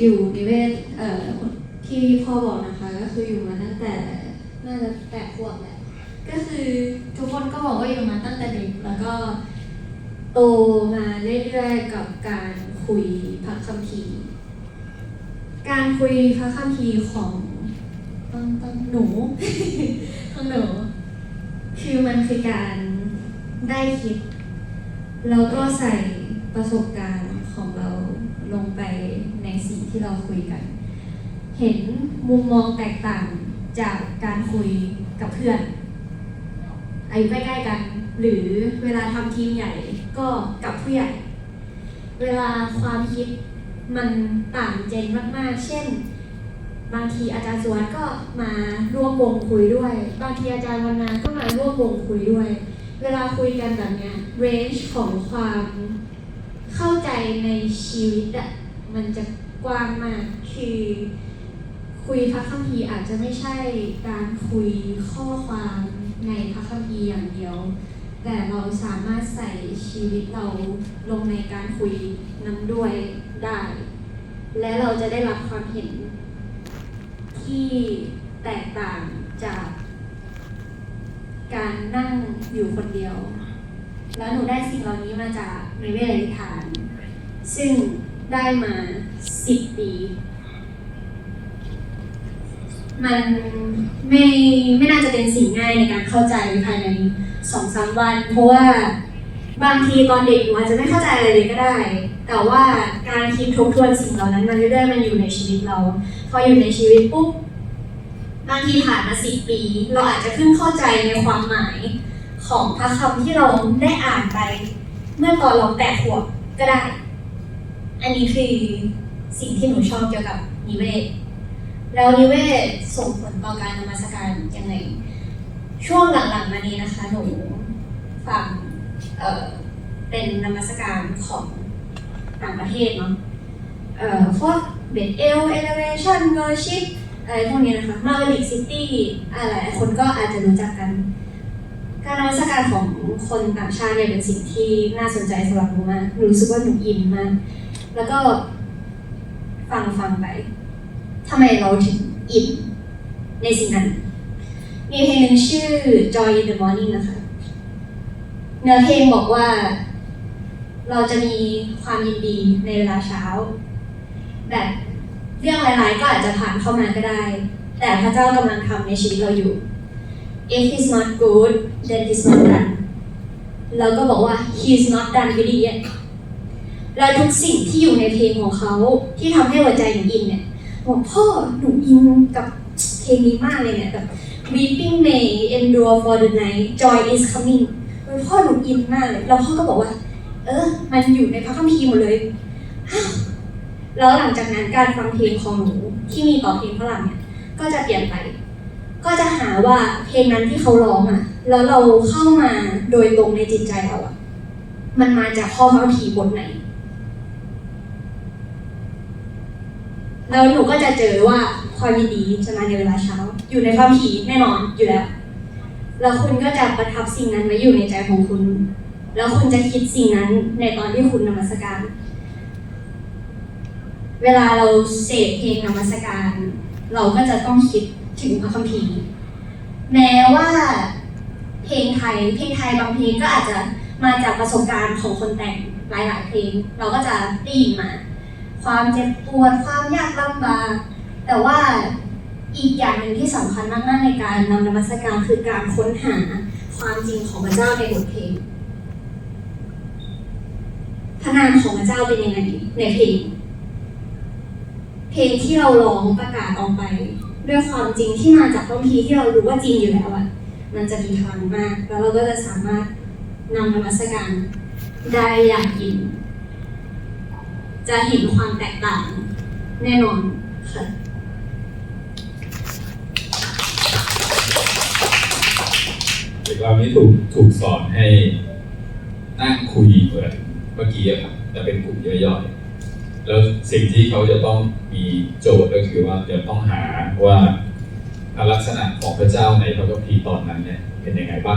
อยู่นิเวศเอ่อที่พ่อบอกนะคะ ก็คืออยู่มาตั้งแต่น่าจะแปดขวบแหละก็คือทุกคนก็บอกว่าอยู่มาตั้งแต่เด็กแล้วก็โตมาเรื่อยๆกับการคุยพระคัมภีร์การคุยพระคัมภีร์ของต้องต้องหนูของหนูคือมันคือการได้คิดแล้วก็ใส่ประสบการณ์ของเราลงไปในสิ่ง ที่เราคุยกัน เห็นมุมมองแตกต่างจากการคุยกับเพื่อนอายุใกล้ๆกัน หรือเวลาทำทีมใหญ่ก็กับผู้ใหญ่ เวลาความคิดมันต่างเจนมากๆ เช่น บางทีอาจารย์สวัสดิ์ก็มาร่วมวงคุยด้วย บางทีอาจารย์วันนาก็มาร่วมวงคุยด้วย เวลาคุยกันแบบเนี้ย range ของความเข้าใจในชีวิตอะมันจะ กว้างมากคือคุยพระคัมภีร์อาจจะไม่ใช่การคุยข้อความในพระคัมภีร์อย่างเดียว แต่เราสามารถใส่ชีวิตเราลงในการคุยนั้นด้วยได้ และเราจะได้รับความเห็นที่แตกต่างจากการนั่งอยู่คนเดียว แล้วหนูได้สิ่งเหล่านี้มาจากในเวทอธิษฐาน ซึ่ง ได้มาสิบปี มันไม่ไม่น่าจะเป็นสิ่งง่ายในการเข้าใจภายในสองสามวัน เพราะว่าบางทีตอนเด็กหนูอาจจะไม่เข้าใจอะไรเลยก็ได้ แต่ว่าการคิดทบทวนสิ่งเหล่านั้นมาเรื่อยๆมันอยู่ในชีวิตเรา พออยู่ในชีวิตปุ๊บบางทีผ่านมาสิบปี เราอาจจะเพิ่งเข้าใจในความหมายของพระคำที่เราได้อ่านไป เมื่อตอนเราแปดขวบก็ได้ อันนี้คือสิ่งที่หนูชอบเกี่ยวกับนิเวศ แล้วนิเวศส่งผลต่อการนมัสการยังไง ช่วงหลังๆมานี้นะคะหนูฟังเอ่อเป็นนมัสการของต่างประเทศเนาะเอ่อพวกเบดเอลเอเลเวชันเวอร์ชิปอะไรพวกนี้นะคะมาริกซิตี้อะไรคนก็อาจจะรู้จักกัน การนมัสการของคนต่างชาติเนี่ยเป็นสิ่งที่น่าสนใจสำหรับหนูมากหนูรู้สึกว่าหนูอินมาก แล้วก็ฟังฟังไปทำไมเราถึงอินในสิ่งนั้น มีเพลงหนึ่งชื่อ Joy in the Morning นะคะ เนื้อเพลงบอกว่า เราจะมีความยินดีในเวลาเช้า แบบเรื่องร้ายๆก็อาจจะผ่านเข้ามาก็ได้ แต่พระเจ้ากำลังทำในชีวิตเราอยู่ if he's not good then he's not done แล้วก็บอกว่า he's not done with it yet แล้วทุกสิ่งที่อยู่ในเพลงของเขาที่ทำให้หัวใจหนูอินเนี่ยบอกพ่อหนูอินกับเพลงนี้มากเลยเนี่ยแบบ weeping may endure for the night joy is coming พ่อหนูอินมากเลยแล้วพ่อก็บอกว่า เออ มันอยู่ในพระคัมภีร์หมดเลย แล้วหลังจากนั้นการฟังเพลงของหนูที่มีต่อเพลงฝรั่งเนี่ยก็จะเปลี่ยนไป ก็จะหาว่าเพลงนั้นที่เขาร้องอะ แล้วเราเข้ามาโดยตรงในจิตใจเราอะ มันมาจากข้อพระคัมภีร์บทไหน แล้วหนูก็จะเจอว่าความยินดีจะมาในเวลาเช้า อยู่ในพระคัมภีแน่นอนอยู่แล้ว แล้วคุณก็จะประทับสิ่งนั้นไว้อยู่ในใจของคุณ แล้วคุณจะคิดสิ่งนั้นในตอนที่คุณนมัสการ เวลาเราเสพเพลงนมัสการ เราก็จะต้องคิดถึงพระคัมภีร์แม้ว่าเพลงไทยเพลงไทยบางเพลงก็อาจจะมาจากประสบการณ์ของคนแต่งหลาย ๆ เพลง เราก็จะได้ยินมา ความเจ็บปวดความยากลำบากแต่ว่าอีกอย่างหนึ่งที่สำคัญมากๆในการนำนมัสการคือการค้นหาความจริงของพระเจ้าในบทเพลงพระนามของพระเจ้าเป็นยังไงในเพลงเพลงที่เราร้องประกาศออกไป ด้วยความจริงที่มาจากพระคัมภีที่เรารู้ว่าจริงอยู่แล้วอะมันจะมีพลังมาก แล้วเราก็จะสามารถนำนมัสการได้อย่างอิน จะเห็นความแตกต่างแน่นอนค่ะเด็กเรานี้ถูกถูกสอนให้นั่งคุยเหมือนเมื่อกี้อะครับแต่เป็นกลุ่มย่อยๆแล้วสิ่งที่เขาจะต้องมีโจทย์ก็คือว่าจะต้องหาว่าลักษณะของพระเจ้าในพระคัมภีร์ตอนนั้นเนี่ยเป็นยังไงบ้าง